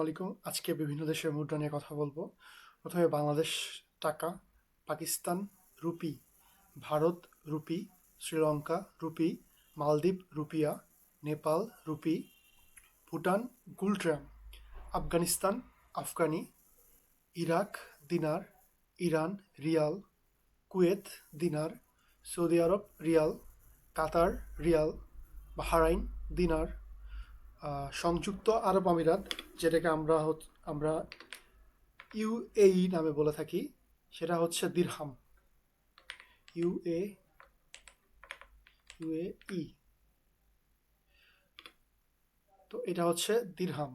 আলাইকুম। আজকে বিভিন্ন দেশের মুদ্রা নিয়ে কথা বলব। প্রথমে বাংলাদেশ টাকা, Pakistan rupee, Bharat rupee, Sri Lanka rupee, মালদ্বীপ rufiyaa, Nepal rupee, Bhutan ngultrum, Afghanistan, afghani, Iraq dinar, Iran rial, Kuwait dinar, Saudi Arab riyal, Qatar riyal, Bahrain dinar সংযুক্ত আরব আমিরাত, যেটাকে আমরা আমরা ইউএই নামে বলে থাকি, সেটা হচ্ছে দিরহাম। ইউএ ইউএই তো এটা হচ্ছে দিরহাম।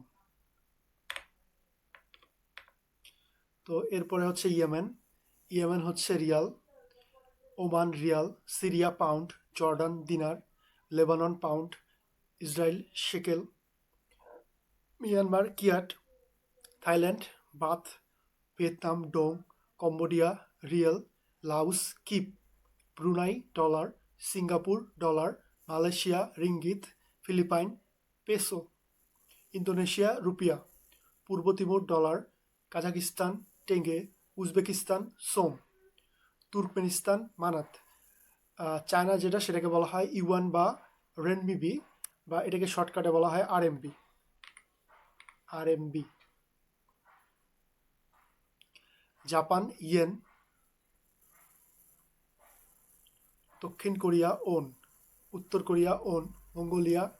তো এরপরে হচ্ছে ইয়েমেন। ইয়েমেন হচ্ছে rial, Oman rial, Syria pound, Jordan dinar, Lebanon pound Israel shekel Myanmar, kyat, Thailand, baht, Vietnam, dong, Cambodia, riel Laos kip, Brunei, dollar, Singapore, dollar, Malaysia, ringgit, Philippine, peso, Indonesia, rupiah, পূর্ব Timor, dollar, Kazakhstan, tenge, Uzbekistan, som, Turkmenistan, manat China যেটা সেটাকে বলা হয় yuan বা রেনমিবি। বা এটাকে শর্টকাটে বলা হয় আরএমবি আরএমবি জাপান, ইয়েন। দক্ষিণ কোরিয়া, ওন। উত্তর কোরিয়া, ওন। মঙ্গোলিয়া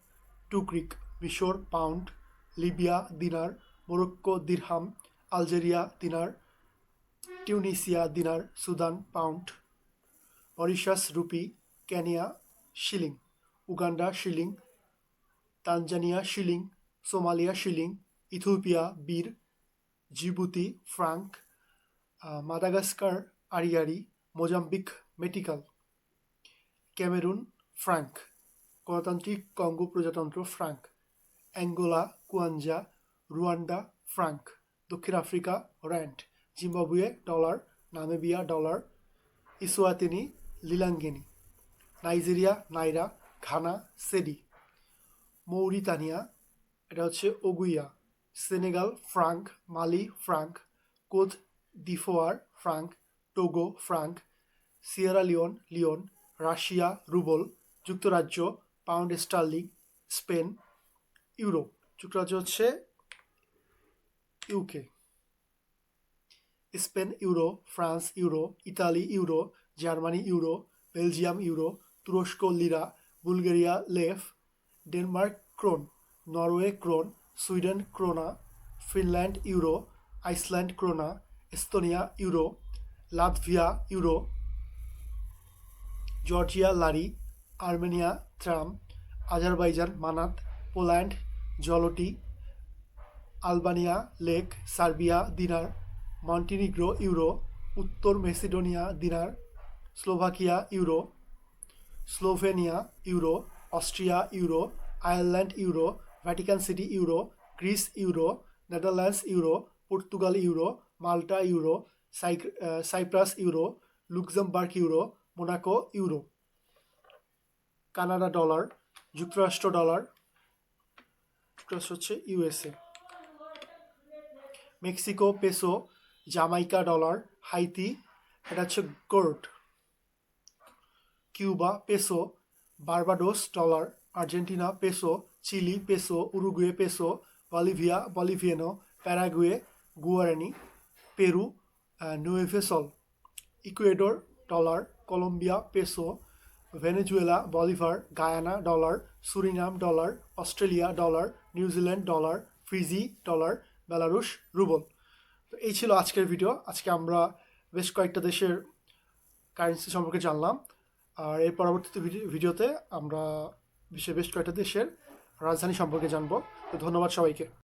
টুক্রিক মিশর, pound. Libya, dinar. Morocco, dirham. Algeria, dinar. Tunisia, dinar. Sudan, pound. Mauritius, rupee. Kenya, shilling. Uganda, shilling. Tanzania, shilling, Somalia, shilling, Ethiopia, birr, Djibouti, franc Madagascar, ariary, Mozambique, metical, Cameroon, franc, গণতান্ত্রিক Congo প্রজাতন্ত্র, franc, Angola, kwanza, Rwanda, franc, দক্ষিণ Africa, rand, Zimbabwe, dollar, Namibia, dollar, Eswatini, lilangeni, Nigeria, naira, Ghana, cedi. Mauritania, এটা হচ্ছে ouguiya, Senegal, franc, Mali, franc Cote d'Ivoire, franc, Togo, franc, Sierra Leone leone, Russia, rouble, যুক্তরাজ্য, pound sterling, Spain Europe যুক্তরাজ্য হচ্ছে UK. Spain euro, France euro, Italy euro, Germany euro, Belgium euro, তুরস্ক lira, Bulgaria lev Denmark krone, Norway krone, Sweden krona, Finland euro, Iceland krona, Estonia euro, Latvia euro, Georgia lari, Armenia dram Azerbaijan manat, Poland, zloty, Albania lek, Serbia dinar, Montenegro euro, উত্তর Macedonia dinar, Slovakia euro, Slovenia euro Austria euro, Ireland euro, Vatican City euro, Greece euro, Netherlands euro, Portugal euro, Malta euro Cyprus euro, Luxembourg euro, Monaco euro. Canada dollar, যুক্তরাষ্ট্র dollar, যুক্তরাষ্ট্র হচ্ছে USA. Mexico peso, Jamaica dollar, Haiti, এটা হচ্ছে gourde Cuba peso Barbados dollar Argentina peso Chile peso Uruguay peso Bolivia boliviano Paraguay guarani Peru nuevo sol Ecuador dollar Colombia peso Venezuela bolivar Guyana dollar Suriname dollar Australia dollar New Zealand dollar Fiji dollar Belarus rouble তো এই ছিল আজকের video আজকে আমরা বেশ কয়েকটা দেশের currency সম্পর্কে জানলাম। আর এর পরবর্তীতে ভিডিওতে আমরা বিশ্বের বেশ কয়েকটা দেশের রাজধানী সম্পর্কে জানব। তো ধন্যবাদ সবাইকে।